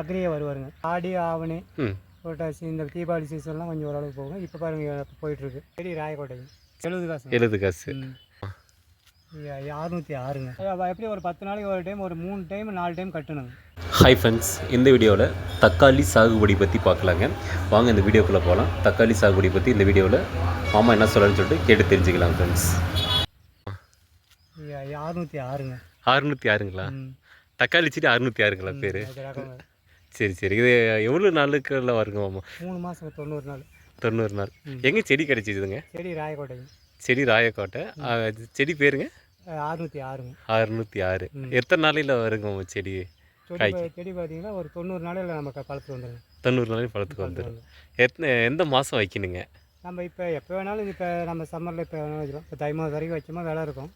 அக்ரியே வருவாருங்க. ஆடி ஆவணி புரட்டாசி இந்த தீபாவளி சீசன்லாம் கொஞ்சம் ஓரளவுக்கு போகும். இப்போ பாருங்க போயிட்டுருக்கு. செடி ராயக்கோட்டைங்க. எழுபது காசு. எழுபது காசு. அறுநூற்றி ஆறுங்க. எப்படி ஒரு பத்து நாளைக்கு ஒரு டைம் ஒரு மூணு டைம் நாலு டைம் கட்டணுங்க? ஹாய் ஃப்ரெண்ட்ஸ் இந்த வீடியோவில் தக்காளி சாகுபடி பற்றி பார்க்கலாங்க. வாங்க இந்த வீடியோக்குள்ளே போகலாம் தக்காளி சாகுபடி பற்றி இந்த வீடியோவில் மாமா என்ன சொல்கிறேன்னு சொல்லிட்டு கேட்டு தெரிஞ்சுக்கலாம் ஃப்ரெண்ட்ஸ் அறுநூற்றி ஆறுங்க. அறுநூற்றி ஆறுங்களா. தக்காளி செடி அறுநூற்றி ஆறுங்களா பேர். சரி சரி. இது எவ்வளோ நாளுக்குள்ள வருங்க மாமா? மூணு மாதம் தொண்ணூறு நாள். தொண்ணூறு நாள். எங்கே செடி கிடைச்சிதுங்க செடி ராயக்கோட்டைங்க செடி ராயக்கோட்டை. செடி பேருங்க? அறுநூற்றி ஆறுங்க. அறுநூற்றி ஆறு. எத்தனை நாளையில் வருங்க மாமா செடி? செடி பார்த்தீங்கன்னா ஒரு தொண்ணூறு நாளையில் நம்ம க- பழுத்து வந்துடுங்க தொண்ணூறு நாளைக்கு பழத்துக்கு வந்துடும் எத்தனை எந்த மாதம் வைக்கணுங்க? நம்ம இப்போ எப்போ வேணாலும் இப்போ நம்ம சம்மரில் இப்போ வேணாலும் வைக்கலாம் இப்போ தை மாதம் வரைக்கும் வச்சோமா விலை இருக்கும்.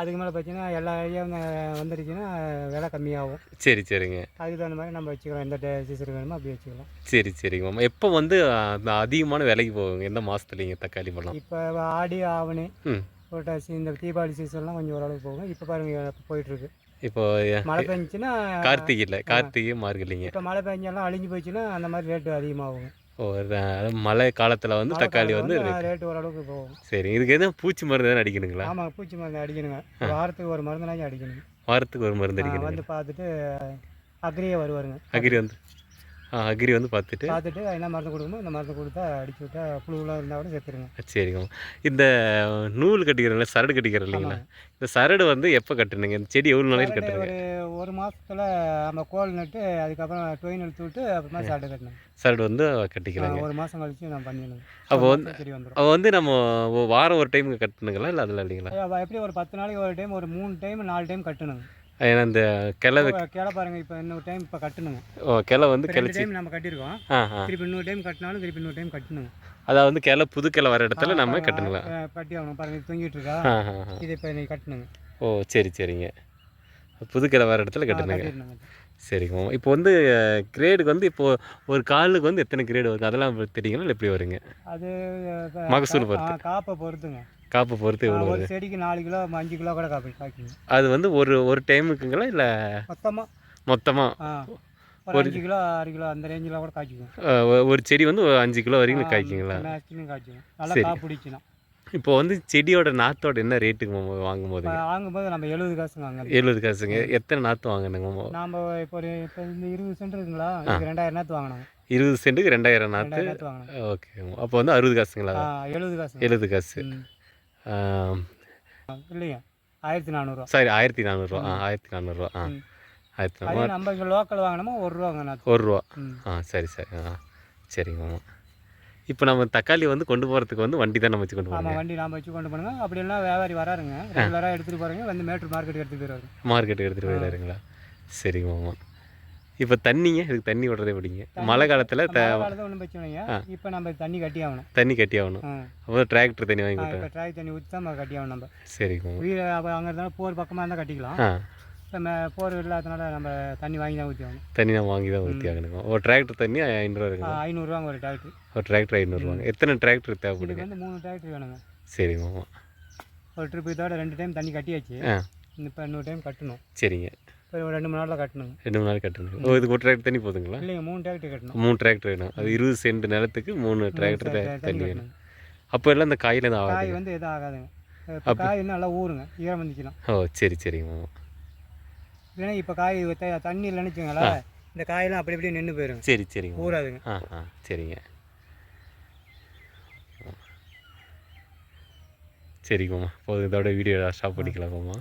அதுக்கு மேலே பார்த்தீங்கன்னா எல்லா ஐயாவும் வந்துடுச்சுன்னா விலை கம்மியாகும். சரி சரிங்க. அதுக்கு தகுந்த மாதிரி நம்ம வச்சுக்கலாம். எந்த சீசன் வேணுமோ அப்படி வச்சுக்கலாம். சரி சரிங்க மாமா. எப்போ வந்து அதிகமான விலைக்கு போகுங்க? எந்த மாதத்துலிங்க தக்காளி பழம்? இப்போ ஆடி ஆவணி புரட்டாசி இந்த தீபாவளி சீசன்லாம் கொஞ்சம் ஓரளவுக்கு போகும். இப்போ பாருங்க போயிட்டுருக்கு. இப்போ மழை பெஞ்சுன்னா கார்த்திகையில் கார்த்திகை மார்கழிங்க. இப்போ மழை பெஞ்செல்லாம் அழிஞ்சு போச்சுன்னா அந்த மாதிரி ரேட்டு அதிகமாகும். ஓ ர- அதாவது மழை காலத்தில் வந்து தக்காளி வந்து ரேட்டு ஓரளவுக்கு போகும். சரி இதுக்கு எதுவும் பூச்சி மருந்து எதுவும் அடிக்கணுங்களா? ஆமாம் பூச்சி மருந்து அடிக்கணுங்க. வாரத்துக்கு ஒரு மருந்துனாச்சும் அடிக்கணுங்க வாரத்துக்கு ஒரு மருந்து ஆ, அடிக்கணுங்க. வந்து பார்த்துட்டு அக்ரியே வருவாருங்க. அகிரி வந்து அகிரி வந்து பார்த்துட்டு. பார்த்துட்டு என்ன மருந்து கொடுக்கணுமோ இந்த மருந்து கொடுத்தா அடிச்சு விட்டா புழுவெலாம் இருந்தால் கூட செத்துருங்க. சரிங்க. இந்த நூல் கட்டிக்கிறோம்ல சரடு கட்டிக்கிறோம் இல்லைங்களா? இந்த சரடு வந்து எப்போ கட்டணுங்க இந்த செடி எவ்வளோ நாளைக்கு சரடு கட்டுறீங்க? ஒரு மாசத்துல நம்ம கோல் நட்டு அதுக்கப்புறம் டொயின் எடுத்து விட்டு அப்புறமா சாட்டை கட்டணும் சரடு வந்து கட்டிக்கலாங்க ஒரு மாதம் கழிச்சு நான் பண்ணிடணும் அப்போ வந்து சரி வந்துடும் அவ வந்து நம்ம வாரம் ஒரு டைம் கட்டணுங்களா இல்லை அதில் இல்லைங்களா? எப்படி ஒரு பத்து நாளைக்கு ஒரு டைம் ஒரு மூணு டைம் நாலு டைம் கட்டணுங்க ஏன்னா இந்த கிளை கிளை பாருங்க இப்போ இன்னொரு டைம் இப்போ கட்டணுங்க. ஓ, கிளை வந்து கிளச்சி நம்ம கட்டியிருக்கோம். திருப்பி இன்னொரு டைம் கட்டினாலும் திருப்பி இன்னொரு டைம் கட்டணுங்க. அதாவது வந்து கிளை புது கிளை வர இடத்துல நம்ம கட்டணுங்களா? ஆ, கட்டி ஆகணும். பாருங்க இது தொங்கிட்டு இருக்கா. இது இப்போ நீ கட்டணுங்க. ஓ சரி சரிங்க. புது கிளை வர இடத்துல கட்டணுங்க சரிங்க மாமா. இப்போ வந்து கிரேடுக்கு வந்து இப்போ ஒரு காலுக்கு வந்து எத்தனை கிரேடு வருது? அதெல்லாம் தெரியுங்களா? இல்லை எப்படி வருங்க? அது மகசூல் பொறுத்து. காப்பை பொறுத்துங்க. காப்பு பொறுத்து எவ்வளோ ஒரு வருது? செடிக்கு நாலு கிலோ அஞ்சு கிலோ கூட காப்பி காய்க்குங்க. அது வந்து ஒரு ஒரு டைமுக்குங்களா? இல்லை மொத்தமாக மொத்தமாக ஒரு அஞ்சு கிலோ ஆறு கிலோ அந்த ரேஞ்சில் கூட காய்ச்சிக்கும் ஒரு செடி வந்து ஒரு அஞ்சு கிலோ வரைக்கும் காய்க்குங்களா? காய்ச்சிக்கும் நல்லா சரி. இப்போ வந்து செடியோட நாத்தோட என்ன ரேட்டுக்கு வாங்கும் போதுங்க வாங்கும்போது நம்ம எழுபது காசுங்க வாங்க எழுபது காசுங்க. எத்தனை நாற்று வாங்கினுங்க நாம் இப்போ ஒரு இப்போ இந்த இருபது சென்ட் இருக்குங்களா? ரெண்டாயிரம் நேரத்து வாங்கினாங்க இருபது சென்ட்டுக்கு ரெண்டாயிரம் நாற்று ஓகே அப்போ வந்து அறுபது காசுங்களா? எழுபது காசுங்க எழுபது காசு. இல்லைங்க. ஆயிரத்தி நானூறுரூவா சாரி ஆயிரத்தி நானூறுரூவா ஆ ஆயிரத்தி நானூறுரூவா ஆ. ஆயிரத்தி அதே நானூறுவா நம்ம லோக்கல் வாங்கினோமா ஒரு ரூபாங்க நாற்று ஒரு ரூபா. ஆ சரி சரி. ஆ சரிங்க மாமா. இப்போ நம்ம தக்காளி வந்து கொண்டு போகிறதுக்கு வந்து வண்டி தான் நம்ம வச்சு கொண்டு போகிறோம் வண்டி நாம் வச்சு கொண்டு போனுங்க அப்படி இல்லைன்னா வியாபாரி வராருங்க. ரெகுலராக எடுத்துகிட்டு போகிறீங்க வந்து மேட்டூர் மார்க்கெட் எடுத்துகிட்டு போயிடுவாரு. மார்க்கெட்டுக்கு எடுத்துகிட்டு போயிடாருங்களா சரிங்க மாமா. இப்போ தண்ணிங்க இதுக்கு தண்ணி விடுறதே எப்படிங்க? மழை காலத்தில் ஒன்றும் பிரச்சனை இல்லைங்க. இப்போ நம்ம தண்ணி கட்டி ஆகணும். தண்ணி கட்டி ஆகணும். ஆ. அப்போ டிராக்டர் தண்ணி வாங்கி கொடுத்தேன் இப்போ ட்ராக் தண்ணி ஊற்றி தான் நம்ம கட்டி ஆகணும் நம்ம. சரிங்க வீடு அங்கே இருந்தாலும் போர் பக்கமாக இருந்தால் கட்டிக்கலாம். ஆ இப்போ மே- போர் இல்லாதனால நம்ம தண்ணி வாங்கி தான் ஊற்றி ஆகணும். தண்ணி நான் வாங்கி தான் ஊற்றி ஆகணுங்க ஒரு டிராக்டர் தண்ணி ஐநூறுவா இருக்குங்க ஐநூறுரூவாங்க ஒரு டிராக்டர் ஒரு டிராக்டர் ஐநூறுவாங்க. எத்தனை டிராக்டர் தேவைப்படுங்க இதுக்கு வந்து மூணு டிராக்டர் வேணுங்க. சரி மாமா ஒரு ட்ரிப் இதோட ரெண்டு டைம் தண்ணி கட்டியாச்சு. இப்போ இன்னொரு டைம் கட்டணும். சரிங்க. இப்போ ஒரு ரெண்டு மணி நேரத்தில் கட்டணுங்க. ரெண்டு மணி நேரம் கட்டணும். ஓ இதுக்கு ஒரு டிராக்டர் தண்ணி போதுங்களா? இல்லைங்க மூணு டிராக்டர் கட்டணும். மூணு டிராக்டர் வேணும். அது இருபது சென்ட் நிலத்துக்கு மூணு டிராக்டர் தண்ணி வேணும். கட்டணும். அப்போ எல்லாம் இந்த காயில் தான் ஆகுது காய் வந்து எதுவும் ஆகாதுங்க. காய் நல்லா ஊறுங்க. ஈரம் வந்துச்சுன்னா. ஓ சரி சரிங்க மாமா இல்லைன்னா இப்போ காய் தண்ணி இல்லைன்னு வச்சுங்களேன் இந்த காயெல்லாம் அப்படி இப்படி நின்று போயிருங்க சரி சரிங்க. ஊறாதுங்க. ஆ ஆ சரிங்க. சரிங்க மாமா போதும் இதோட வீடியோ ஸ்டாப் பண்ணிக்கலாம் மாமா